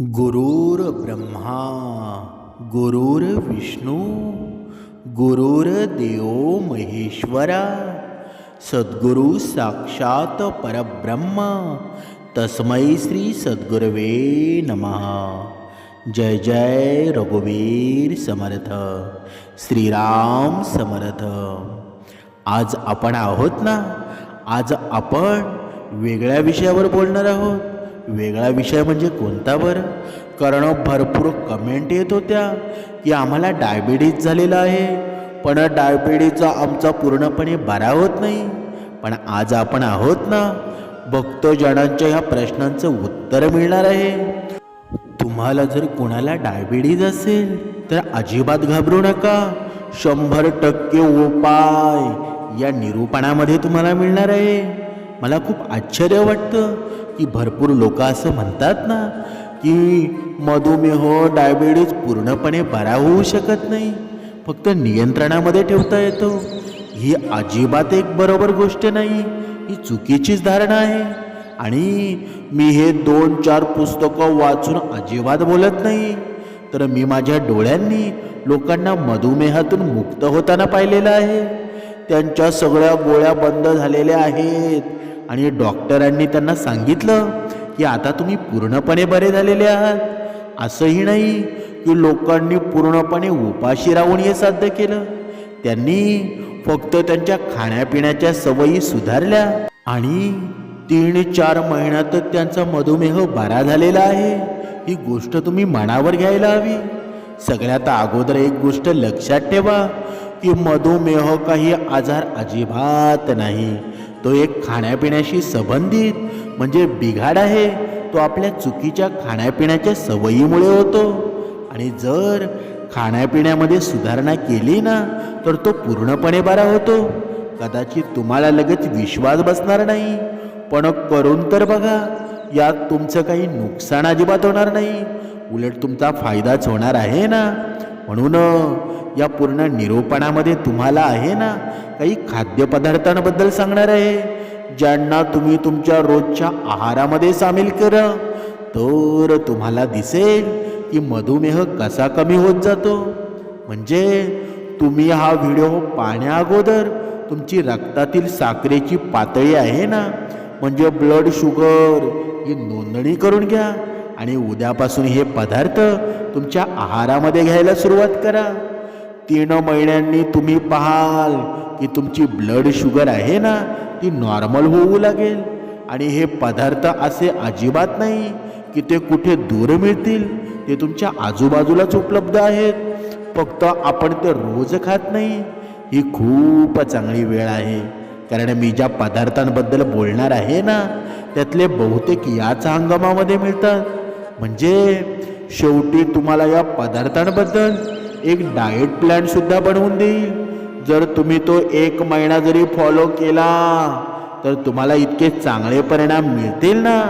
गुरुर्ब्रह्मा गुरुर्विष्णू गुरुर्देव महेश्वरा सद्गुरु साक्षात परब्रह्म तस्मै श्री सद्गुरवे नमः। जय जय रघुवीर समर्थ श्रीराम समर्थ। आज आपण आहोत ना? आज आपण वेगळ्या विषयावर बोलणार आहोत. वेगळा विषय म्हणजे कोणता बरं? कारण भरपूर कमेंट येत होत्या. की आम्हाला डायबिटीज झालेला आहे. पण डायबिटीजचा आमचा पूर्णपणे बरा होत नाही. पण आज आपण आहोत ना भक्तजनांच्या ह्या प्रश्नांचं उत्तर मिळणार आहे. तुम्हाला जर कोणाला डायबिटीज असेल तर अजिबात घाबरू नका. शंभर टक्के उपाय या निरूपणामध्ये तुम्हाला मिळणार आहे. मला खूप आश्चर्य वाटतं. की भरपूर लोक असं म्हणतात ना की मधुमेह डायबिटीज पूर्णपणे बरा होऊ शकत नाही. फक्त नियंत्रणामध्ये ठेवता येतो. ही अजिबात एक बरोबर गोष्ट नाही. ही चुकीचीच धारणा आहे. आणि मी हे दोन चार पुस्तकं वाचून अजिबात बोलत नाही. तर मी माझ्या डोळ्यांनी लोकांना मधुमेहातून मुक्त होताना पाहिलेलं आहे. त्यांच्या सगळ्या गोळ्या बंद झालेल्या आहेत. आणि डॉक्टरांनी त्यांना सांगितलं की आता तुम्ही पूर्णपणे बरे झालेले आहात. असंही नाही की लोकांनी पूर्णपणे उपाशी राहून हे साध्य केलं. त्यांनी फक्त त्यांच्या खाण्यापिण्याच्या सवयी सुधारल्या आणि तीन चार महिन्यातच त्यांचा मधुमेह बरा झालेला आहे. ही गोष्ट तुम्ही मनावर घ्यायला हवी. सगळ्यात अगोदर एक गोष्ट लक्षात ठेवा की मधुमेह काही आजार अजिबात नाही. तो एक खाण्यापिण्याशी संबंधित म्हणजे बिघाड आहे तो आपल्या चुकीच्या खाण्यापिण्याच्या सवयीमुळे होतो. आणि जर खाण्यापिण्यामध्ये सुधारणा केली ना तर तो पूर्णपणे बरा होतो. कदाचित तुम्हाला लगेच विश्वास बसणार नाही. पण करून तर बघा यात तुमचं काही नुकसान अजिबात होणार नाही. उलट तुमचा फायदाच होणार आहे ना. म्हणून या पूर्ण निरूपणामध्ये तुम्हाला आहे ना काही खाद्यपदार्थांबद्दल सांगणार आहे ज्यांना तुम्ही तुमच्या रोजच्या आहारामध्ये सामील करा. तर तुम्हाला दिसेल की मधुमेह कसा कमी होत जातो. म्हणजे तुम्ही हा व्हिडिओ पाहण्या अगोदर तुमची रक्तातील साखरेची पातळी आहे ना म्हणजे ब्लड शुगर ही नोंदणी करून घ्या. आणि उद्यापासून हे पदार्थ तुमच्या आहारामध्ये घ्यायला सुरुवात करा. तीन महिन्यांनी तुम्ही पाहाल की तुमची ब्लड शुगर आहे ना ती नॉर्मल होऊ लागेल. आणि हे पदार्थ असे अजिबात नाही की ते कुठे दूर मिळतील ते तुमच्या आजूबाजूलाच उपलब्ध आहेत. फक्त आपण ते रोज खात नाही. ही खूप चांगली वेळ आहे. कारण मी ज्या पदार्थांबद्दल बोलणार आहे ना त्यातले बहुतेक याच हंगामामध्ये मिळतात. म्हणजे शेवटी तुम्हाला या पदार्थांबद्दल एक डाएट प्लॅनसुद्धा बनवून देईल. जर तुम्ही तो एक महिना जरी फॉलो केला तर तुम्हाला इतके चांगले परिणाम मिळतील ना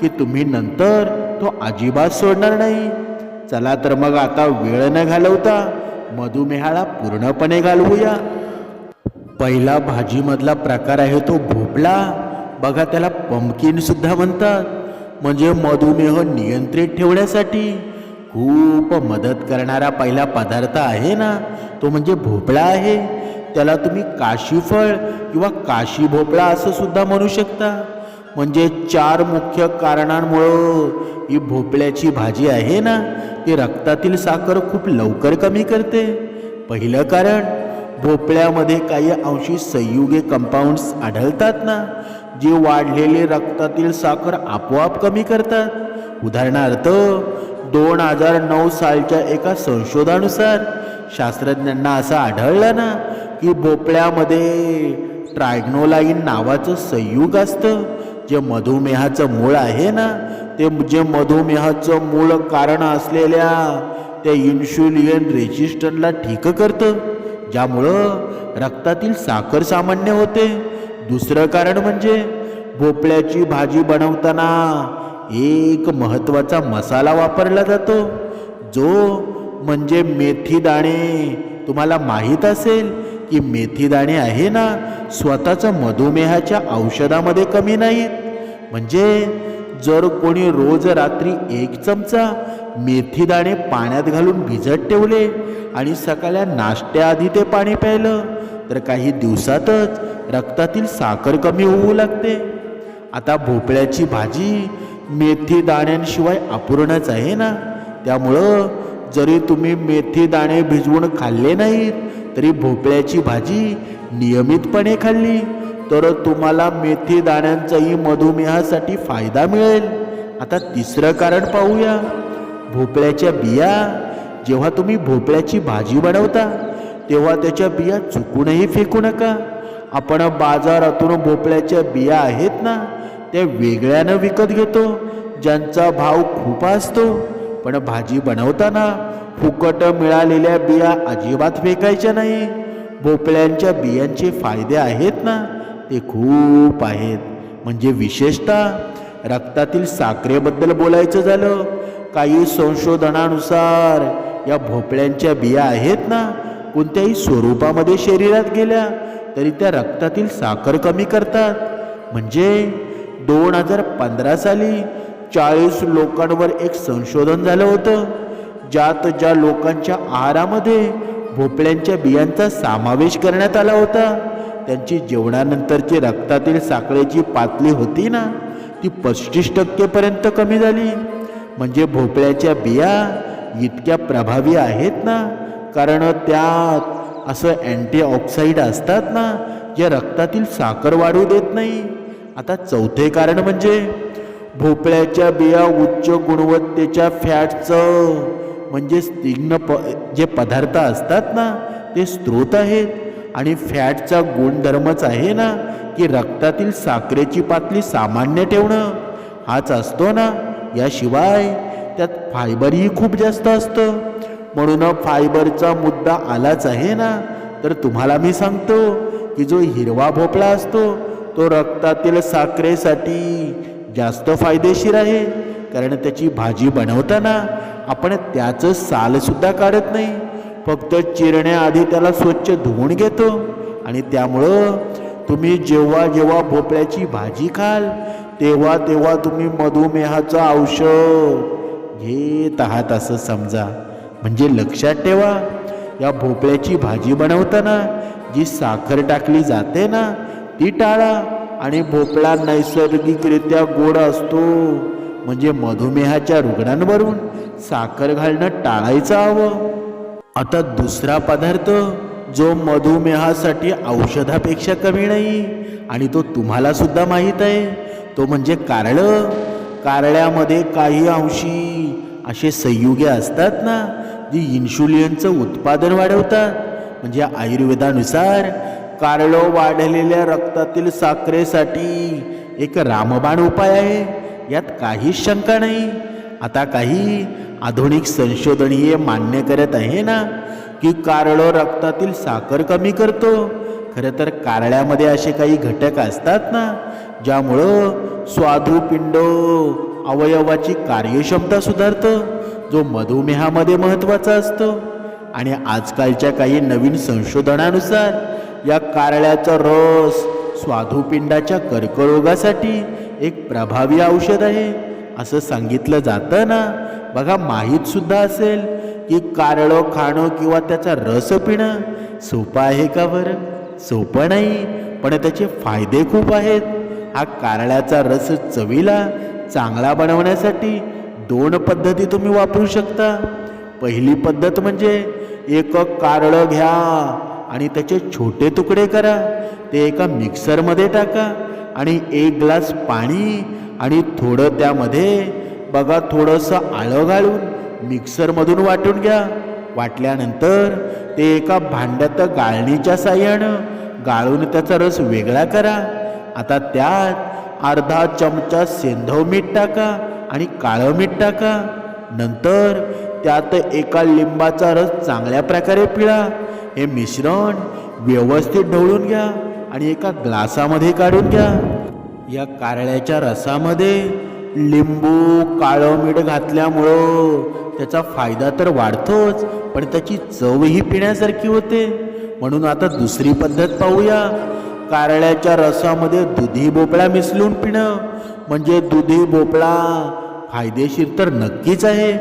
की तुम्ही नंतर तो अजिबात सोडणार नाही. चला तर मग आता वेळ न घालवता मधुमेहाला पूर्णपणे घालवूया. पहिला भाजीमधला प्रकार आहे तो भोपळा. बघा त्याला पंपकिनसुद्धा म्हणतात. म्हणजे मधुमेह नियंत्रित ठेवण्यासाठी खूप मदत करणारा पहिला पदार्थ आहे ना? तो म्हणजे भोपळा आहे. त्याला तुम्ही काशीफळ किंवा काशी भोपळा असं सुद्धा म्हणू शकता. म्हणजे चार मुख्य कारणांमुळं ही भोपळ्याची भाजी आहे ना ती रक्तातील साखर खूप लवकर कमी करते. पहिलं कारण भोपळ्यामध्ये काही अंशी संयुगे कंपाऊंड्स आढळतात ना. जे वाढलेले रक्तातील साखर आपोआप कमी करतात. उदाहरणार्थ दोन हजार नऊ सालच्या एका संशोधनानुसार शास्त्रज्ञांना असं आढळलं ना की भोपळ्यामध्ये ट्रायग्नोलाईन नावाचं संयुग असतं जे मधुमेहाचं मूळ आहे ना ते जे मधुमेहाचं मूळ कारण असलेल्या त्या इन्शुलियन रेजिस्टनला ठीक करतं ज्यामुळं रक्तातील साखर सामान्य होते. दुसरं कारण म्हणजे भोपळ्याची भाजी बनवताना एक महत्त्वाचा मसाला वापरला जातो जो म्हणजे मेथी दाणे. तुम्हाला माहीत असेल की मेथी दाणे आहे ना स्वतःचं मधुमेहाच्या औषधामध्ये कमी नाहीत. म्हणजे जर कोणी रोज रात्री एक चमचा मेथी दाणे पाण्यात घालून भिजत ठेवले आणि सकाळ्या नाश्त्याआधी ते पाणी प्यायलं तर काही दिवसातच रक्तातील साखर कमी होऊ लागते. आता भोपळ्याची भाजी मेथी दाण्यांशिवाय अपूर्णच आहे ना? त्यामुळं जरी तुम्ही मेथी दाणे भिजवून खाल्ले नाहीत तरी भोपळ्याची भाजी नियमितपणे खाल्ली तर तुम्हाला मेथी दाण्यांचाही मधुमेहासाठी फायदा मिळेल. आता तिसरं कारण पाहूया. भोपळ्याच्या बिया जेव्हा तुम्ही भोपळ्याची भाजी बनवता तेव्हा त्याच्या बिया चुकूनही फेकू नका. आपण बाजारातून भोपळ्याच्या बिया आहेत ना त्या वेगळ्यानं विकत घेतो. ज्यांचा भाव खूप असतो. पण भाजी बनवताना फुकट मिळालेल्या बिया अजिबात फेकायच्या नाही. भोपळ्यांच्या बियांचे फायदे आहेत ना ते खूप आहेत. म्हणजे विशेषतः रक्तातील साखरेबद्दल बोलायचं झालं काही संशोधनानुसार या भोपळ्यांच्या बिया आहेत ना कोणत्याही स्वरूपामध्ये शरीरात गेल्या. तरी त्या रक्तातील साखर कमी करतात. म्हणजे दोन हजार पंधरा साली चाळीस लोकांवर एक संशोधन झालं होतं ज्यात ज्या लोकांच्या आहारामध्ये भोपळ्यांच्या बियांचा समावेश करण्यात आला होता त्यांची जेवणानंतरची रक्तातील साखरेची पातळी होती ना ती पस्तीस टक्केपर्यंत कमी झाली. म्हणजे भोपळ्याच्या बिया इतक्या प्रभावी आहेत ना कारण त्यात असं अँटीऑक्साईड असतात ना जे रक्तातील साखर वाढू देत नाही. आता चौथे कारण म्हणजे भोपळ्याच्या बिया उच्च गुणवत्तेच्या फॅटचं म्हणजे स्निग्न प जे पदार्थ असतात ना ते स्रोत आहेत. आणि फॅटचा गुणधर्मच आहे ना की रक्तातील साखरेची पातळी सामान्य ठेवणं. हाच असतो ना याशिवाय त्यात फायबरही खूप जास्त असतं. म्हणून फायबरचा मुद्दा आलाच आहे ना? तर तुम्हाला मी सांगतो की जो हिरवा भोपळा असतो तो रक्तातील साखरेसाठी जास्त फायदेशीर आहे. कारण त्याची भाजी बनवताना आपण त्याचं सालसुद्धा काढत नाही. फक्त चिरण्याआधी त्याला स्वच्छ धुवून घेतो आणि त्यामुळं तुम्ही जेव्हा जेव्हा भोपळ्याची भाजी खाल तेव्हा तेव्हा तुम्ही मधुमेहाचं औषध घेत आहात असं समजा. म्हणजे लक्षात ठेवा या भोपळ्याची भाजी बनवताना जी साखर टाकली जाते ना ती टाळा आणि भोपळा नैसर्गिकरित्या गोड असतो. म्हणजे मधुमेहाच्या रुग्णांवरून साखर घालणं टाळायचं हवं. आता दुसरा पदार्थ जो मधुमेहासाठी औषधापेक्षा कमी नाही आणि तो तुम्हाला सुद्धा माहीत आहे तो म्हणजे कारळं. कारळ्यामध्ये काही अंशी असे संयुगे असतात ना जी इन्शुलिनचं उत्पादन वाढवतात. म्हणजे आयुर्वेदानुसार कारळं वाढलेल्या रक्तातील साखरेसाठी एक रामबाण उपाय आहे. यात काहीच शंका नाही. आता काही आधुनिक संशोधन हे मान्य करत आहे ना की कारळो रक्तातील साखर कमी करतो. खरं तर कारळ्यामध्ये असे काही घटक असतात ना ज्यामुळं स्वादुपिंड अवयवाची कार्यक्षमता सुधारतं. जो मधुमेहामध्ये महत्त्वाचा असतो. आणि आजकालच्या काही नवीन संशोधनानुसार या कारळ्याचा रस स्वाधुपिंडाच्या कर्करोगासाठी एक प्रभावी औषध आहे. असं सांगितलं जातं ना बघा माहीत सुद्धा असेल की कारळं खाणं किंवा त्याचा रस पिणं सोपं आहे का बरं? सोपं नाही पण त्याचे फायदे खूप आहेत. हा कारळ्याचा रस चवीला चांगला बनवण्यासाठी दोन पद्धती तुम्ही वापरू शकता. पहिली पद्धत म्हणजे एक कारळं घ्या आणि त्याचे छोटे तुकडे करा. ते एका मिक्सरमध्ये टाका आणि एक ग्लास पाणी आणि थोडं त्यामध्ये बघा थोडंसं आळं घालून मिक्सरमधून वाटून घ्या. वाटल्यानंतर ते एका भांड्यात गाळणीच्या साह्यानं गाळून त्याचा रस वेगळा करा. आता त्यात अर्धा चमचा सेंधव मीठ टाका. आणि काळं मीठ टाका. नंतर त्यात एका लिंबाचा रस चांगल्या प्रकारे पिळा. हे मिश्रण व्यवस्थित ढवळून घ्या आणि एका ग्लासामध्ये काढून घ्या. या कारळ्याच्या रसामध्ये लिंबू काळं मीठ घातल्यामुळं त्याचा फायदा तर वाढतोच पण त्याची चवही पिण्यासारखी होते. म्हणून आता दुसरी पद्धत पाहूया. कारळ्याच्या रसामध्ये दुधी भोपळा मिसळून पिणं. म्हणजे दुधी भोपळा फायदेशीर तर नक्कीच आहे.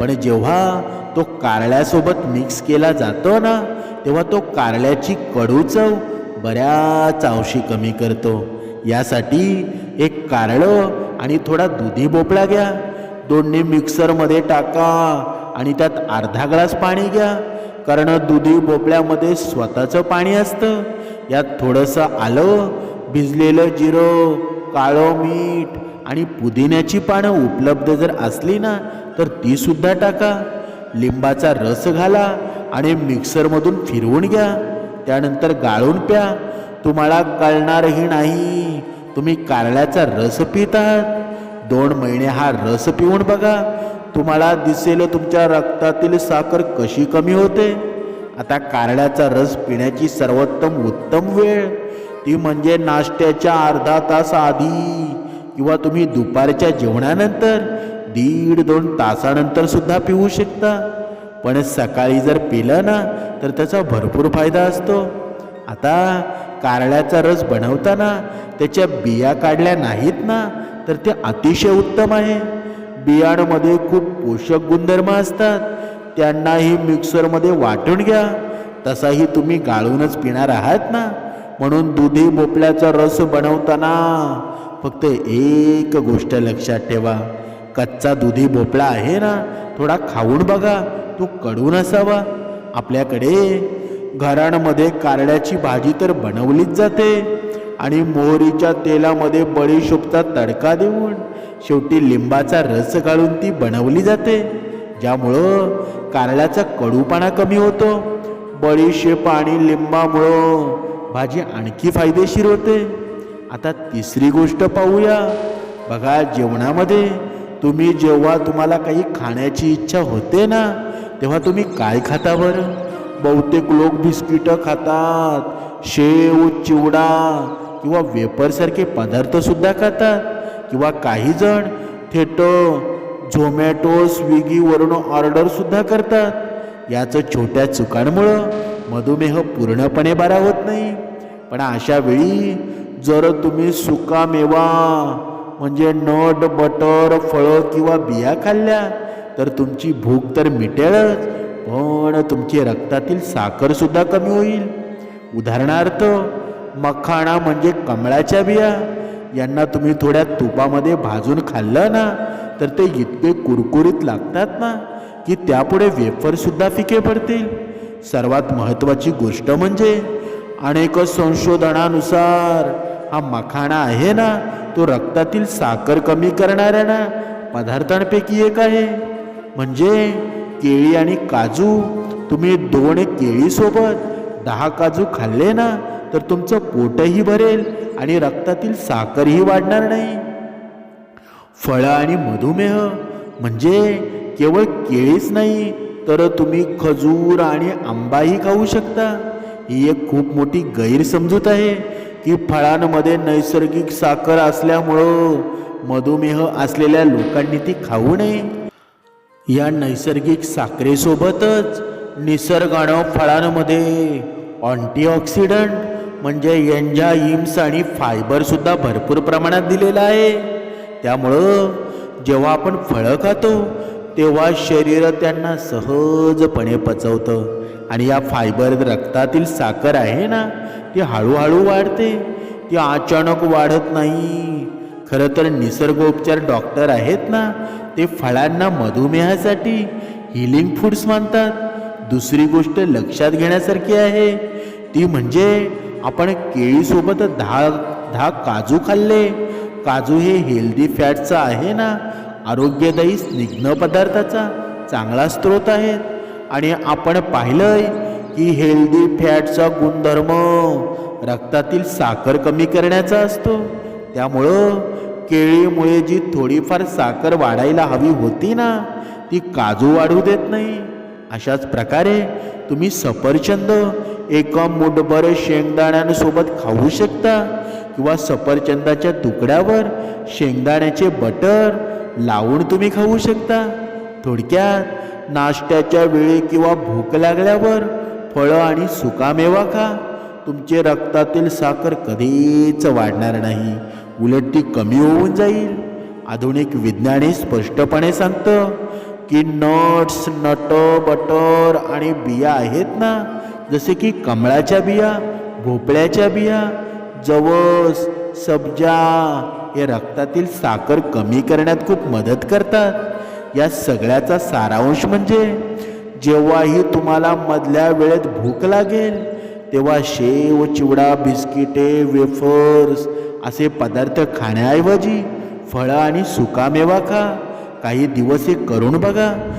पण जेव्हा तो कारल्यासोबत मिक्स केला जातो ना तेव्हा तो कारल्याची कडू चव बऱ्याच अंशी कमी करतो. यासाठी एक कारळं आणि थोडा दुधी भोपळा घ्या. दोन्ही मिक्सरमध्ये टाका आणि त्यात अर्धा ग्लास पाणी घ्या. कारण दुधी भोपळ्यामध्ये स्वतःचं पाणी असतं. यात थोडंसं आलं भिजलेलं जिरं काळं मीठ आणि पुदिन्याची पानं उपलब्ध जर असली ना तर ती सुद्धा टाका. लिंबाचा रस घाला आणि मिक्सरमधून फिरवून घ्या. त्यानंतर गाळून प्या. तुम्हाला कळणारही नाही. तुम्ही कारल्याचा रस पित आहात दोन महिने हा रस पिऊन बघा. तुम्हाला दिसेल तुमच्या रक्तातील साखर कशी कमी होते. आता कारल्याचा रस पिण्याची सर्वोत्तम उत्तम वेळ. ती म्हणजे नाश्त्याच्या अर्धा तास आधी किंवा तुम्ही दुपारच्या जेवणानंतर दीड दोन तासानंतर सुद्धा पिऊ शकता. पण सकाळी जर पिलं ना तर त्याचा भरपूर फायदा असतो. आता कारळ्याचा रस बनवताना त्याच्या बिया काढल्या नाहीत ना तर ते अतिशय उत्तम आहे. बियाणमध्ये खूप पोषक गुणधर्म असतात. त्यांनाही मिक्सरमध्ये वाटून घ्या. तसाही तुम्ही गाळूनच पिणार आहात ना. म्हणून दुधी भोपळ्याचा रस बनवताना फक्त एक गोष्ट लक्षात ठेवा. कच्चा दुधी भोपळा आहे ना थोडा खाऊन बघा तो कडून असावा. आपल्याकडे घरांमध्ये कारड्याची भाजी तर बनवलीच जाते आणि मोहरीच्या तेलामध्ये बडीशोपचा तडका देऊन शेवटी लिंबाचा रस काढून ती बनवली जाते. ज्यामुळं कारळ्याचा कडूपणा कमी होतो. बडीशेप आणि लिंबामुळं भाजी आणखी फायदेशीर होते. आता तिसरी गोष्ट पाहूया. बघा जेवणामध्ये तुम्ही जेव्हा तुम्हाला काही खाण्याची इच्छा होते ना तेव्हा तुम्ही काय खाता बरं? बहुतेक लोक बिस्किटं खातात शेव चिवडा किंवा वेपरसारखे पदार्थसुद्धा खातात. किंवा काही जण थेट झोमॅटो स्विगीवरून ऑर्डरसुद्धा करतात. याचं छोट्या चुकांमुळं मधुमेह पूर्णपणे बरा होत नाही. पण अशा वेळी जर तुम्ही सुकामेवा म्हणजे नट बटर फळं किंवा बिया खाल्ल्या तर तुमची भूक तर मिटेलच पण तुमची रक्तातील साखरसुद्धा कमी होईल. उदाहरणार्थ मखाणा म्हणजे कमळाच्या बिया. यांना तुम्ही थोड्या तुपामध्ये भाजून खाल्लं ना तर ते इतके कुरकुरीत लागतात ना की त्यापुढे वेफरसुद्धा फिके पडतील. सर्वात महत्त्वाची गोष्ट म्हणजे अनेक संशोधनानुसार हा मखाणा आहे ना तो रक्तातील साखर कमी करणाऱ्या ना पदार्थांपैकी एक आहे. म्हणजे केळी आणि काजू तुम्ही दोन केळीसोबत दहा काजू खाल्ले ना तर तुमचं पोटही भरेल आणि रक्तातील साखरही वाढणार नाही. फळं आणि मधुमेह म्हणजे केवळ केळीच नाही तर तुम्ही खजूर आणि आंबाही खाऊ शकता. ही एक खूप मोठी गैरसमजूत आहे की फळांमध्ये नैसर्गिक साखर असल्यामुळं मधुमेह असलेल्या लोकांनी ती खाऊ नये. या नैसर्गिक साखरेसोबतच निसर्गानं फळांमध्ये अँटीऑक्सिडंट म्हणजे एन्झाईम्स आणि फायबरसुद्धा भरपूर प्रमाणात दिलेलं आहे. त्यामुळं जेव्हा आपण फळं खातो तेव्हा शरीर त्यांना सहजपणे पचवतं. आणि या फायबर रक्तातील साखर आहे ना ती हळूहळू वाढते. ती अचानक वाढत नाही. खरं तर निसर्गोपचार डॉक्टर आहेत ना ते फळांना मधुमेहासाठी हिलिंग फूड्स मानतात. दुसरी गोष्ट लक्षात घेण्यासारखी आहे ती म्हणजे आपण केळीसोबत दहा दहा काजू खाल्ले. काजू हे हेल्दी फॅटचं आहे ना आरोग्यदायी स्निग्ध पदार्थाचा चांगला स्रोत आहे आणि आपण पाहिलंय की हेल्दी फॅटचा गुणधर्म रक्तातील साखर कमी करण्याचा असतो. त्यामुळं केळीमुळे जी थोडीफार साखर वाढायला हवी होती ना ती काजू वाढू देत नाही. अशाच प्रकारे तुम्ही सफरचंद एका मुठभर शेंगदाण्यांसोबत खाऊ शकता किंवा सफरचंदाच्या तुकड्यावर शेंगदाण्याचे बटर लावून तुम्ही खाऊ शकता. थोडक्यात नाश्त्याच्या वेळी किंवा भूक लागल्यावर फळं आणि सुकामेवा खा. तुमचे रक्तातील साखर कधीच वाढणार नाही. उलट ती कमी होऊन जाईल. आधुनिक विज्ञाने स्पष्टपणे सांगतं की नट्स नट बटर आणि बिया आहेत ना? जसे की कमळाच्या बिया भोपळ्याच्या बिया जवस सबजा. हे रक्तातील साखर कमी करण्यात खूप मदत करतात. या सगळ्याचा सारांश म्हणजे जेव्हाही तुम्हाला मधल्या वेळेत भूक लागेल तेव्हा शेव चिवडा बिस्किटे वेफर्स असे पदार्थ खाण्याऐवजी फळं आणि सुकामेवा खा. काही दिवस हे करून बघा.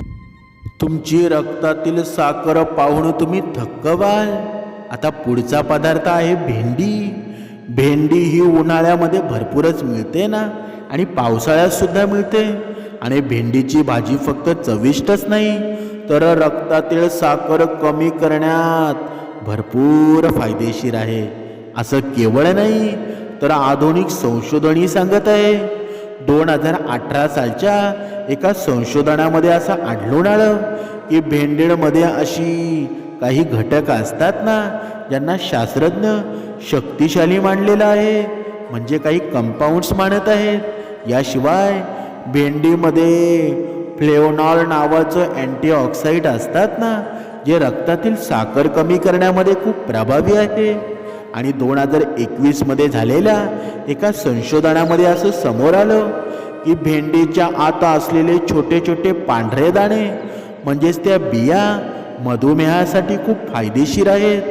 तुमची रक्तातील साखर पाहून तुम्ही थक्क व्हाल. आता पुढचा पदार्थ आहे भेंडी. भेंडी ही उन्हाळ्यामध्ये भरपूरच मिळते ना? आणि पावसाळ्यातसुद्धा मिळते. आणि भेंडीची भाजी फक्त चविष्टच नाही तर रक्तातील साखर कमी करण्यात भरपूर फायदेशीर आहे. असं केवळ नाही तर आधुनिक संशोधनही सांगत आहे. दोन हजार अठरा सालच्या एका संशोधनामध्ये असं आढळून आलं की भेंडीमध्ये अशी काही घटक असतात ना ज्यांना शास्त्रज्ञ शक्तिशाली मानलेलं आहे म्हणजे काही कंपाऊंड्स मानत आहेत. याशिवाय भेंडीमध्ये फ्लेवनॉल नावाचं अँटीऑक्साईड असतात ना जे रक्तातील साखर कमी करण्यामध्ये खूप प्रभावी आहे. आणि दोन हजार एकवीसमध्ये झालेल्या एका संशोधनामध्ये असं समोर आलं की भेंडीच्या आत असलेले छोटे छोटे पांढरे दाणे म्हणजेच त्या बिया मधुमेहासाठी खूप फायदेशीर आहेत.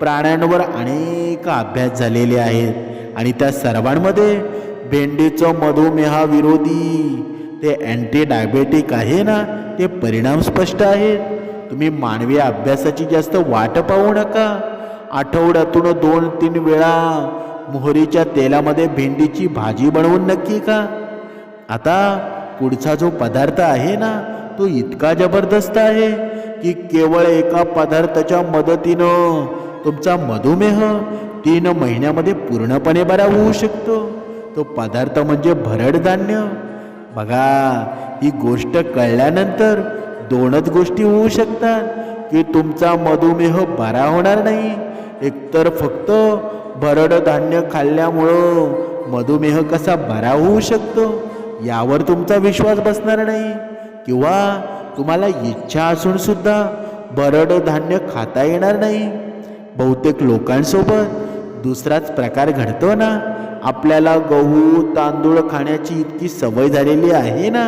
प्राण्यांवर अनेक अभ्यास झालेले आहेत. आणि त्या सर्वांमध्ये भेंडीचं मधुमेहाविरोधी ते अँटी डायबेटिक आहे ना ते परिणाम स्पष्ट आहेत. तुम्ही मानवी अभ्यासाची जास्त वाट पाहू नका. आठवड्यातून दोन तीन वेळा मोहरीच्या तेलामध्ये भेंडीची भाजी बनवून नक्की का आता पुढचा जो पदार्थ आहे ना तो इतका जबरदस्त आहे. की केवळ एका पदार्थाच्या मदतीनं तुमचा मधुमेह तीन महिन्यामध्ये पूर्णपणे बरा होऊ शकतो. तो पदार्थ म्हणजे भरड धान्य. बघा ही गोष्ट कळल्यानंतर दोनच गोष्टी होऊ शकतात की तुमचा मधुमेह बरा होणार नाही. एकतर फक्त भरड धान्य खाल्ल्यामुळं मधुमेह कसा बरा होऊ शकतो यावर तुमचा विश्वास बसणार नाही. किंवा तुम्हाला इच्छा असून सुद्धा बरड धान्य खाता येणार नाही. बहुतेक लोकांसोबत दुसराच प्रकार घडतो ना? आपल्याला गहू तांदूळ खाण्याची इतकी सवय झालेली आहे ना?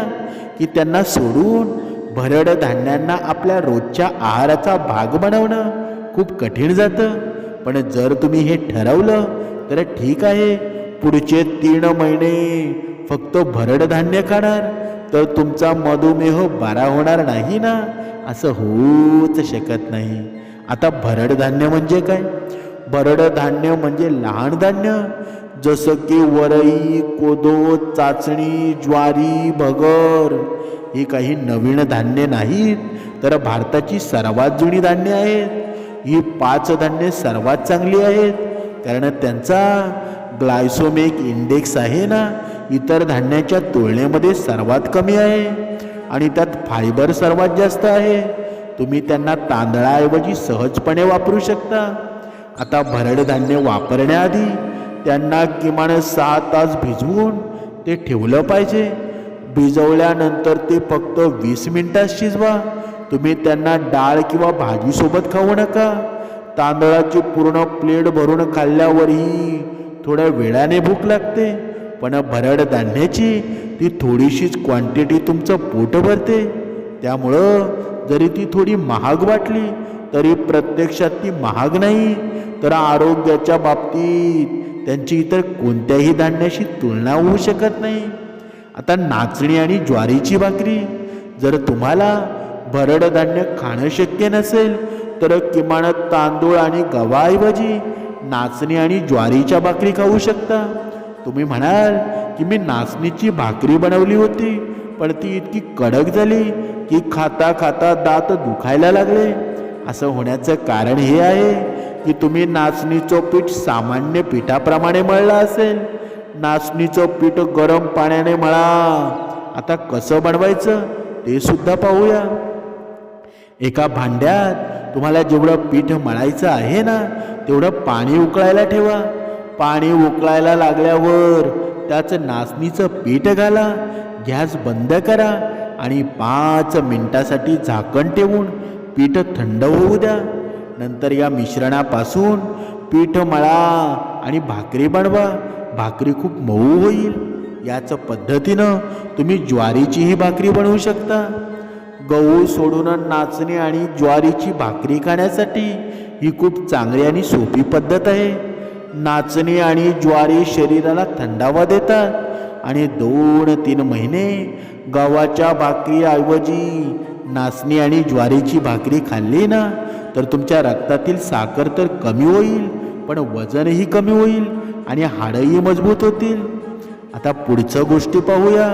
की त्यांना सोडून भरड धान्यांना आपल्या रोजच्या आहाराचा भाग बनवणं खूप कठीण जातं. पण जर तुम्ही हे ठरवलं तर ठीक आहे. पुढचे तीन महिने फक्त भरड धान्य खाणार तर तुमचा मधुमेह बरा होणार नाही ना? असं होऊच शकत नाही. आता भरड धान्य म्हणजे काय? भरड धान्य म्हणजे लहान धान्य. जसं की वरई कोदो चाचणी ज्वारी भगर ही काही नवीन धान्य नाहीत तर भारताची सर्वात जुनी धान्य आहेत ही पाच धान्ये सर्वात चांगली आहेत. कारण त्यांचा ग्लायसोमिक इंडेक्स आहे ना? इतर धान्याच्या तुलनेमध्ये सर्वात कमी आहे. आणि त्यात फायबर सर्वात जास्त आहे. तुम्ही त्यांना तांदळाऐवजी सहजपणे वापरू शकता. आता भरड धान्य वापरण्याआधी त्यांना किमान सहा तास भिजवून ते ठेवलं पाहिजे. भिजवल्यानंतर ते फक्त वीस मिनटात शिजवा. तुम्ही त्यांना डाळ किंवा भाजीसोबत खाऊ नका. तांदळाची पूर्ण प्लेट भरून खाल्ल्यावरही थोड्या वेळाने भूक लागते. पण भरड धान्याची ती थोडीशीच क्वांटिटी तुमचं पोट भरते. त्यामुळं जरी ती थोडी महाग वाटली तरी प्रत्यक्षात ती महाग नाही. तर आरोग्याच्या बाबतीत त्यांची इतर कोणत्याही धान्याशी तुलना होऊ शकत नाही. आता नाचणी आणि ज्वारीची भाकरी जर तुम्हाला भरड धान्य खाणं शक्य नसेल तर किमान तांदूळ आणि गव्हाऐवजी नाचणी आणि ज्वारीच्या भाकरी खाऊ शकता. तुम्ही म्हणाल की मी नाचणीची भाकरी बनवली होती पण ती इतकी कडक झाली की खाता खाता दात दुखायला लागले. असं होण्याचं कारण हे आहे की तुम्ही नाचणीचं पीठ सामान्य पिठाप्रमाणे मळलं असेल. नाचणीचं पीठ गरम पाण्याने मळा. आता कसं बनवायचं ते सुद्धा पाहूया. एका भांड्यात तुम्हाला जेवढं पीठ मळायचं आहे ना तेवढं पाणी उकळायला ठेवा. पाणी उकळायला लागल्यावर त्याचं नाचणीचं पीठ घाला गॅस बंद करा आणि पाच मिनटासाठी झाकण ठेवून पीठ थंड होऊ द्या. नंतर या मिश्रणापासून पीठ मळा आणि भाकरी बनवा. भाकरी खूप मऊ होईल. याच पद्धतीनं तुम्ही ज्वारीचीही भाकरी बनवू शकता. गहू सोडून नाचणी आणि ज्वारीची भाकरी खाण्यासाठी ही खूप चांगली आणि सोपी पद्धत आहे. नाचणी आणि ज्वारी शरीराला थंडावा देतात. आणि दोन तीन महिने गव्हाच्या भाकरीऐवजी नाचणी आणि ज्वारीची भाकरी खाल्ली ना तर तुमच्या रक्तातील साखर तर कमी होईल पण वजनही कमी होईल आणि हाडंही मजबूत होतील. आता पुढचं गोष्टी पाहूया.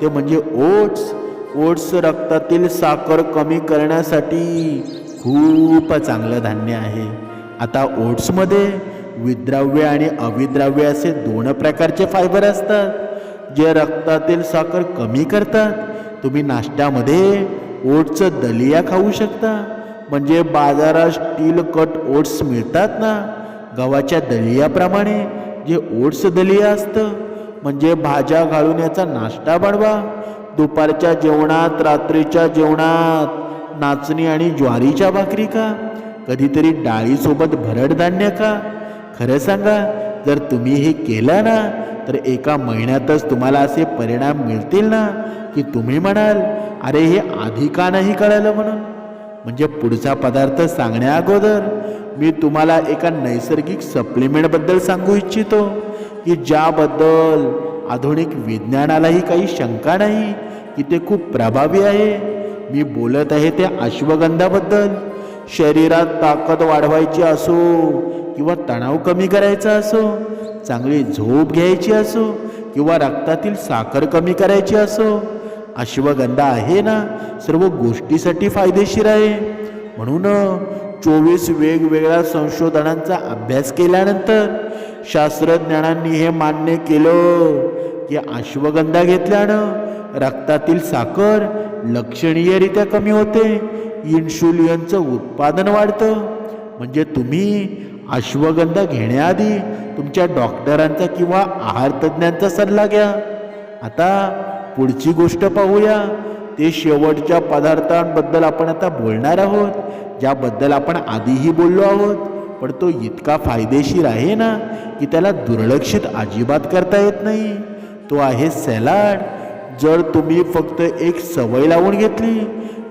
ते म्हणजे ओट्स. ओट्स रक्तातील साखर कमी करण्यासाठी खूप चांगलं धान्य आहे. आता ओट्समध्ये विद्राव्य आणि अविद्राव्य असे दोन प्रकारचे फायबर असतात. जे रक्तातील साखर कमी करतात. तुम्ही नाश्त्यामध्ये ओटचं दलिया खाऊ शकता. म्हणजे बाजारात स्टील कट ओट्स मिळतात ना? गव्हाच्या दलियाप्रमाणे जे ओट्स दलिया असतं. म्हणजे भाज्या घालून याचा नाश्ता बनवा. दुपारच्या जेवणात रात्रीच्या जेवणात नाचणी आणि ज्वारीच्या भाकरी का कधीतरी डाळीसोबत भरड धान्य का खरं सांगा जर तुम्ही हे केलं ना तर एका महिन्यातच तुम्हाला असे परिणाम मिळतील ना की तुम्ही म्हणाल अरे हे आधी का नाही कळालं म्हणून? म्हणजे पुढचा पदार्थ सांगण्या अगोदर मी तुम्हाला एका नैसर्गिक सप्लिमेंटबद्दल सांगू इच्छितो की ज्याबद्दल आधुनिक विज्ञानालाही काही शंका नाही की ते खूप प्रभावी आहे. मी बोलत आहे त्या अश्वगंधाबद्दल. शरीरात ताकद वाढवायची असो किंवा तणाव कमी करायचा असो चांगली झोप घ्यायची असो किंवा रक्तातील साखर कमी करायची असो अश्वगंधा आहे ना सर्व गोष्टीसाठी फायदेशीर आहे. म्हणून चोवीस वेगवेगळ्या संशोधनांचा अभ्यास केल्यानंतर शास्त्रज्ञांनी हे मान्य केलं की अश्वगंधा घेतल्यानं रक्तातील साखर लक्षणीयरित्या कमी होते इन्शुलियनचं उत्पादन वाढतं. म्हणजे तुम्ही अश्वगंधा घेण्याआधी तुमच्या डॉक्टरांचा किंवा आहार तज्ज्ञांचा सल्ला घ्या. आता पुढची गोष्ट पाहूया. ते शेवटच्या पदार्थांबद्दल आपण आता बोलणार आहोत. ज्याबद्दल आपण आधीही बोललो आहोत. पण तो इतका फायदेशीर आहे ना की त्याला दुर्लक्षित अजिबात करता येत नाही. तो आहे सॅलाड. जर तुम्ही फक्त एक सवय लावून घेतली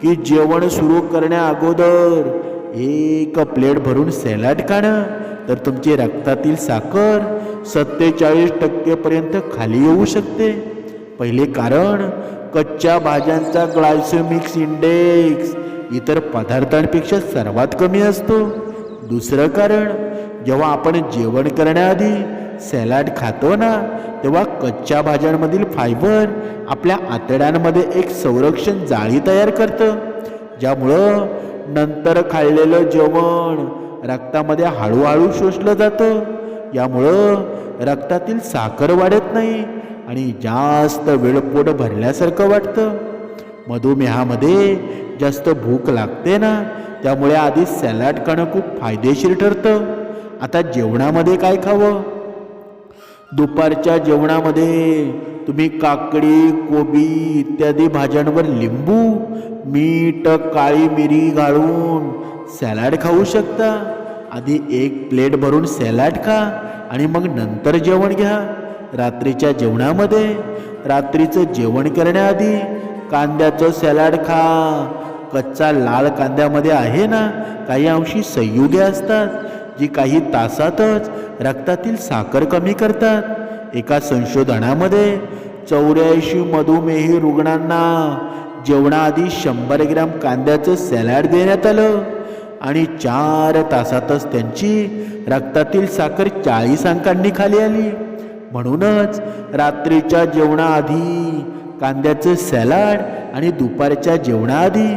की जेवण सुरू करण्या अगोदर एक प्लेट भरून सॅलाड खाणं तर तुमची रक्तातील साखर सत्तेचाळीस टक्केपर्यंत खाली येऊ शकते. पहिले कारण कच्च्या भाज्यांचा ग्लायसेमिक्स इंडेक्स इतर पदार्थांपेक्षा सर्वात कमी असतो. दुसरं कारण जेव्हा आपण जेवण करण्याआधी सॅलाड खातो ना तेव्हा कच्च्या भाज्यांमधील फायबर आपल्या आतड्यांमध्ये एक संरक्षण जाळी तयार करतं. ज्यामुळं नंतर खाल्लेलं जेवण. रक्तामध्ये हळूहळू शोषलं जातं. यामुळं रक्तातील साखर वाढत नाही आणि जास्त वेळ पोट भरल्यासारखं वाटतं. मधुमेहामध्ये जास्त भूक लागते ना त्यामुळे आधी सॅलाड खाणं खूप फायदेशीर ठरतं. आता जेवणामध्ये काय खावं? दुपारच्या जेवणामध्ये तुम्ही काकडी कोबी इत्यादी भाज्यांवर लिंबू मीठ काळी मिरी घालून सॅलाड खाऊ शकता. आधी एक प्लेट भरून सॅलाड खा आणि मग नंतर जेवण घ्या. रात्रीच्या जेवणामध्ये रात्रीचं जेवण करण्याआधी कांद्याचं सॅलाड खा. कच्चा लाल कांद्यामध्ये आहे ना काही अंशी संयुगे असतात जी काही तासातच रक्तातील साखर कमी करतात. एका संशोधनामध्ये चौऱ्याऐंशी मधुमेही रुग्णांना जेवणाआधी शंभर ग्रॅम कांद्याचं सॅलॅड देण्यात आलं आणि चार तासातच त्यांची रक्तातील साखर चाळीस अंकांनी खाली आली. म्हणूनच रात्रीच्या जेवणाआधी कांद्याचं सॅलाड आणि दुपारच्या जेवणाआधी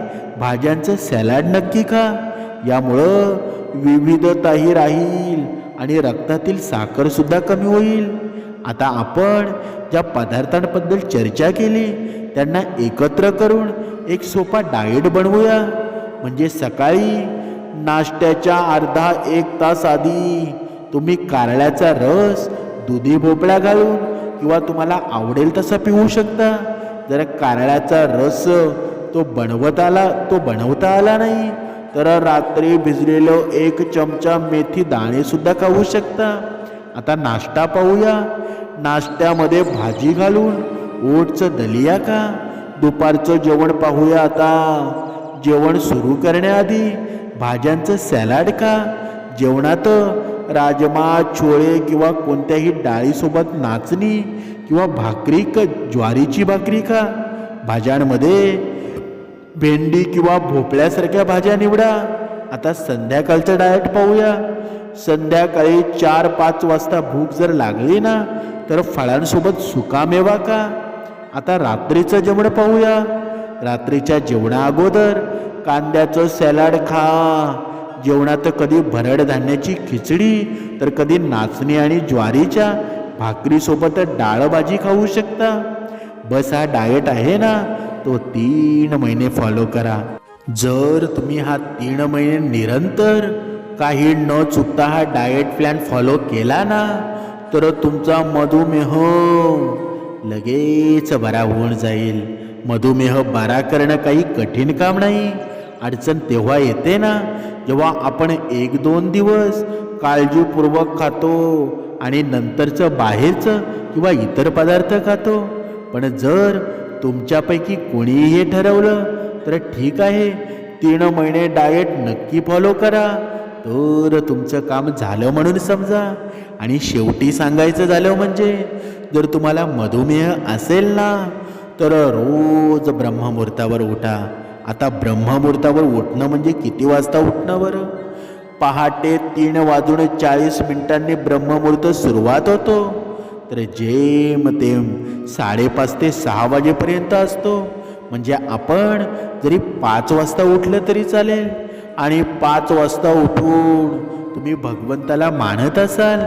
भाज्यांचं सॅलाड नक्की खा. यामुळं विविधताही राहील आणि रक्तातील साखरसुद्धा कमी होईल. आता आपण ज्या पदार्थांबद्दल चर्चा केली त्यांना एकत्र करून एक सोपा डाएट बनवूया. म्हणजे सकाळी नाश्त्याच्या अर्धा एक तास आधी तुम्ही कारळ्याचा रस दुधी भोपळा घालून किंवा तुम्हाला आवडेल तसा पिऊ शकता. जर कारळ्याचा रस तो बनवत आला तो बनवता आला नाही तर रात्री भिजलेलं एक चमचा मेथी दाणेसुद्धा खाऊ शकता. आता नाश्ता पाहूया. नाश्त्यामध्ये भाजी घालून ओटचं दलिया का दुपारचं जेवण पाहूया आता. जेवण सुरू करण्याआधी भाज्यांचं सॅलाड का जेवणात राजमा छोळे किंवा कोणत्याही डाळीसोबत नाचणी किंवा भाकरी क ज्वारीची भाकरी का भाज्यांमध्ये भेंडी किंवा भोपळ्यासारख्या भाज्या निवडा. आता संध्याकाळचं डाएट पाहूया. संध्याकाळी चार पाच वाजता भूक जर लागली ना तर फळांसोबत सुकामेवा का आता रात्रीचं जेवण पाहूया. रात्रीच्या जेवणा अगोदर कांद्याचं सॅलाड खा. जेवणात कधी भरड धान्याची खिचडी तर कधी नाचणी आणि ज्वारीच्या भाकरीसोबत डाळभाजी खाऊ शकता. बस हा डाएट आहे ना तो तीन महिने फॉलो करा. जर तुम्ही हा तीन महिने निरंतर काही न चुकता हा डाएट प्लॅन फॉलो केला ना तर तुमचा मधुमेह लगेच बरा होऊन जाईल. मधुमेह बरा करणं काही कठीण काम नाही. अडचण तेव्हा येते ना जेव्हा आपण एक दोन दिवस काळजीपूर्वक खातो आणि नंतरचं बाहेरचं किंवा इतर पदार्थ खातो. पण जर तुमच्यापैकी कोणीही हे ठरवलं तर ठीक आहे. तीन महिने डाएट नक्की फॉलो करा. तर तुमचं काम झालं म्हणून समजा. आणि शेवटी सांगायचं झालं म्हणजे जर तुम्हाला मधुमेह असेल ना तर रोज ब्रह्ममुहूर्तावर उठा. आता ब्रह्ममुहूर्तावर उठणं म्हणजे किती वाजता उठणं बरं? पहाटे तीन वाजून चाळीस मिनिटांनी ब्रह्ममुहूर्त सुरुवात होतो. तर जेम तेम साडेपाच ते सहा वाजेपर्यंत असतो. म्हणजे आपण जरी पाच वाजता उठलं तरी चालेल. आणि पाच वाजता उठून तुम्ही भगवंताला मानत असाल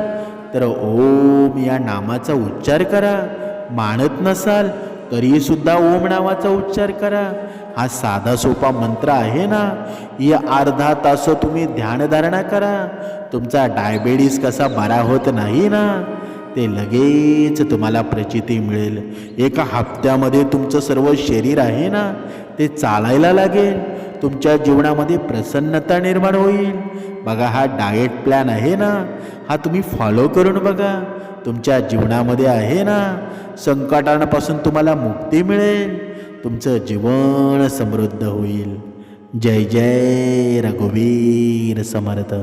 तर ओम या नामाचा उच्चार करा. मानत नसाल तरीसुद्धा ओम नावाचा उच्चार करा. हा साधा सोपा मंत्र आहे ना? या अर्धा तास तुम्ही ध्यानधारणा करा. तुमचा डायबेटीस कसा बरा होत नाही ना? ते लगेच तुम्हाला प्रचिती मिळेल. एका हप्त्यामध्ये तुमचं सर्व शरीर आहे ना? ते चालायला लागेल. तुमच्या जीवनामध्ये प्रसन्नता निर्माण होईल. बघा हा डाएट प्लॅन आहे ना? हा तुम्ही फॉलो करून बघा. तुमच्या जीवनामध्ये आहे ना? संकटांपासून तुम्हाला मुक्ती मिळेल. तुमचं जीवन समृद्ध होईल. जय जय रघुवीर समर्थ.